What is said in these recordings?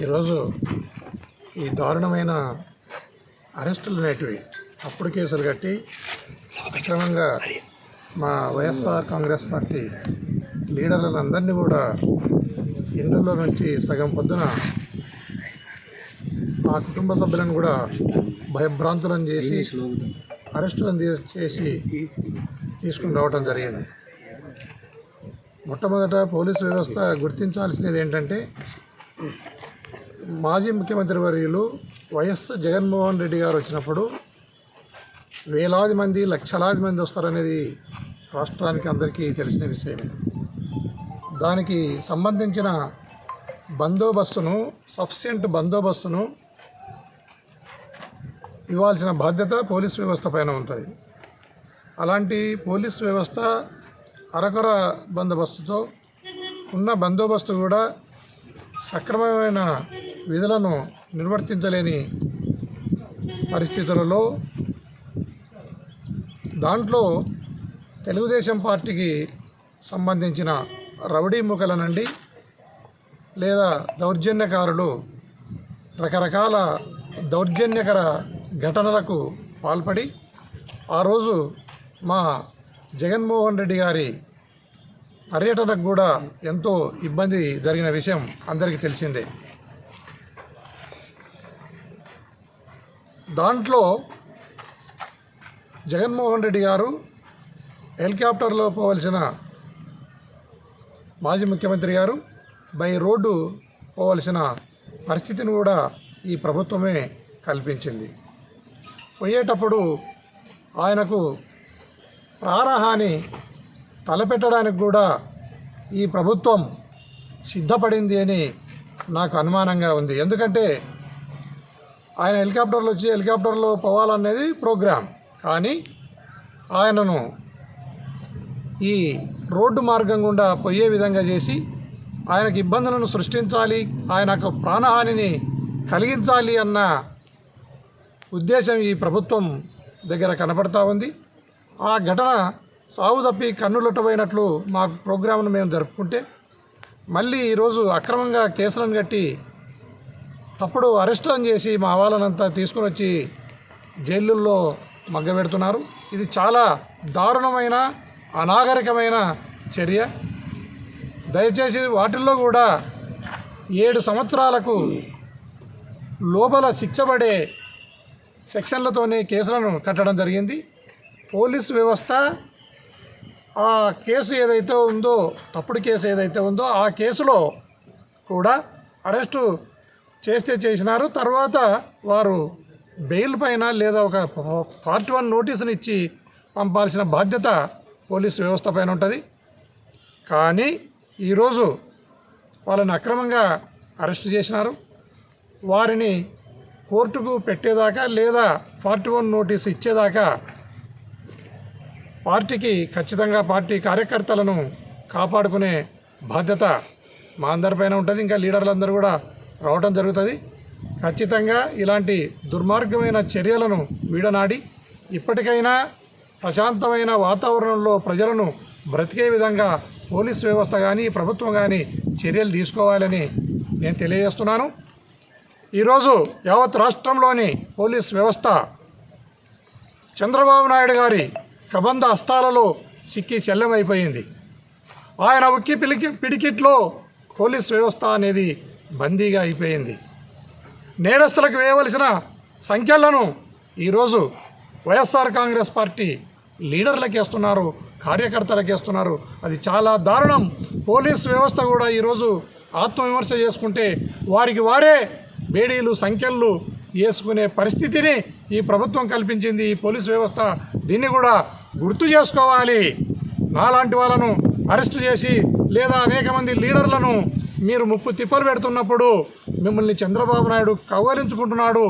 ఈరోజు ఈ దారుణమైన అరెస్టులు అనేటివి అప్పుడు కేసులు కట్టి అక్రమంగా మా వైఎస్ఆర్ కాంగ్రెస్ పార్టీ లీడర్లందరినీ కూడా ఇండ్లలో నుంచి సగం పొద్దున మా కుటుంబ సభ్యులను కూడా భయభ్రాంతులను చేసి అరెస్టులను చేసి తీసుకుని రావటం జరిగింది. మొట్టమొదట పోలీసు వ్యవస్థ గుర్తించాల్సినది ఏంటంటే మాజీ ముఖ్యమంత్రి వర్యులు వైఎస్ జగన్మోహన్ రెడ్డి గారు వచ్చినప్పుడు వేలాది మంది లక్షలాది మంది వస్తారనేది రాష్ట్రానికి అందరికీ తెలిసిన విషయమే. దానికి సంబంధించిన బందోబస్తును సఫిషియంట్ బందోబస్తును ఇవ్వాల్సిన బాధ్యత పోలీస్ వ్యవస్థ పైన ఉంటుంది. అలాంటి పోలీస్ వ్యవస్థ అరకొర బందోబస్తుతో ఉన్న బందోబస్తు కూడా సక్రమమైన విధులను నిర్వర్తించలేని పరిస్థితులలో దాంట్లో తెలుగుదేశం పార్టీకి సంబంధించిన రౌడీ ముఖల నుండి లేదా దౌర్జన్యకారులు రకరకాల దౌర్జన్యకర ఘటనలకు పాల్పడి ఆ రోజు మా జగన్మోహన్ రెడ్డి గారి పర్యటనకు కూడా ఎంతో ఇబ్బంది జరిగిన విషయం అందరికీ తెలిసిందే. దాంట్లో జగన్మోహన్ రెడ్డి గారు హెలికాప్టర్లో పోవలసిన మాజీ ముఖ్యమంత్రి గారు బై రోడ్డు పోవలసిన పరిస్థితిని కూడా ఈ ప్రభుత్వమే కల్పించింది. పోయేటప్పుడు ఆయనకు ప్రాణహాని తలపెట్టడానికి కూడా ఈ ప్రభుత్వం సిద్ధపడింది అని నాకు అనుమానంగా ఉంది. ఎందుకంటే ఆయన హెలికాప్టర్లు వచ్చి హెలికాప్టర్లో పోవాలనేది ప్రోగ్రాం కానీ ఆయనను ఈ రోడ్డు మార్గం గుండా పోయే విధంగా చేసి ఆయనకు ఇబ్బందులను సృష్టించాలి ఆయనకు ప్రాణహానిని కలిగించాలి అన్న ఉద్దేశం ఈ ప్రభుత్వం దగ్గర కనపడతా ఉంది. ఆ ఘటన సాగు తప్పి కన్నులొట్టబోయినట్లు మా ప్రోగ్రాంను మేము జరుపుకుంటే మళ్ళీ ఈరోజు అక్రమంగా కేసులను కట్టి తప్పుడు అరెస్టులను చేసి మా వాళ్ళనంతా తీసుకుని వచ్చి జైళ్ళల్లో మగ్గబెడుతున్నారు. ఇది చాలా దారుణమైన అనాగరికమైన చర్య. దయచేసి వాటిల్లో కూడా ఏడు సంవత్సరాలకు లోపల శిక్షపడే సెక్షన్లతోనే కేసులను కట్టడం జరిగింది. పోలీసు వ్యవస్థ ఆ కేసు ఏదైతే ఉందో తప్పుడు కేసు ఏదైతే ఉందో ఆ కేసులో కూడా అరెస్టు చేస్తే చేసినారు. తర్వాత వారు బెయిల్ పైన లేదా ఒక పార్ట్ వన్ నోటీసుని ఇచ్చి పంపాల్సిన బాధ్యత పోలీస్ వ్యవస్థ పైన ఉంటుంది. కానీ ఈరోజు వాళ్ళని అక్రమంగా అరెస్ట్ చేసినారు. వారిని కోర్టుకు పెట్టేదాకా లేదా ఫార్టీ వన్ నోటీస్ ఇచ్చేదాకా పార్టీకి ఖచ్చితంగా పార్టీ కార్యకర్తలను కాపాడుకునే బాధ్యత మా అందరిపైన ఉంటుంది. ఇంకా లీడర్లందరూ కూడా రావటం జరుగుతుంది. ఖచ్చితంగా ఇలాంటి దుర్మార్గమైన చర్యలను వీడనాడి ఇప్పటికైనా ప్రశాంతమైన వాతావరణంలో ప్రజలను బ్రతికే విధంగా పోలీస్ వ్యవస్థ కానీ ప్రభుత్వం కానీ చర్యలు తీసుకోవాలని నేను తెలియజేస్తున్నాను. ఈరోజు యావత్ రాష్ట్రంలోని పోలీస్ వ్యవస్థ చంద్రబాబు నాయుడు గారి కబంధ హస్తాలలో సిక్కి శల్యమైపోయింది. ఆయన ఉక్కి పిలికి పిడికిట్లో పోలీస్ వ్యవస్థ అనేది బందీగా అయిపోయింది. నేరస్తులకు వేయవలసిన సంఖ్యలను ఈరోజు వైఎస్ఆర్ కాంగ్రెస్ పార్టీ లీడర్లకు వేస్తున్నారు కార్యకర్తలకు వేస్తున్నారు. అది చాలా దారుణం. పోలీస్ వ్యవస్థ కూడా ఈరోజు ఆత్మవిమర్శ చేసుకుంటే వారికి వారే బేడీలు సంఖ్యలు వేసుకునే పరిస్థితిని ఈ ప్రభుత్వం కల్పించింది. ఈ పోలీస్ వ్యవస్థ దీన్ని కూడా గుర్తు చేసుకోవాలి. నాలాంటి వాళ్ళను అరెస్టు చేసి లేదా అనేక మంది లీడర్లను మీరు ముప్పు తిప్పలు పెడుతున్నప్పుడు మిమ్మల్ని చంద్రబాబు నాయుడు కవ్వలించుకుంటున్నాడు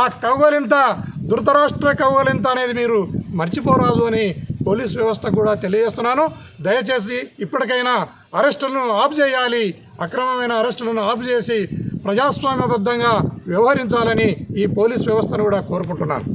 ఆ కవ్వలింత దృతరాష్ట్ర కవ్వలింత అనేది మీరు మర్చిపోరాదు అని పోలీస్ వ్యవస్థ కూడా తెలియజేస్తున్నాను. దయచేసి ఇప్పటికైనా అరెస్టులను ఆఫ్ చేయాలి. అక్రమమైన అరెస్టులను ఆఫ్ చేసి ప్రజాస్వామ్యబద్ధంగా వ్యవహరించాలని ఈ పోలీస్ వ్యవస్థను కూడా కోరుకుంటున్నాను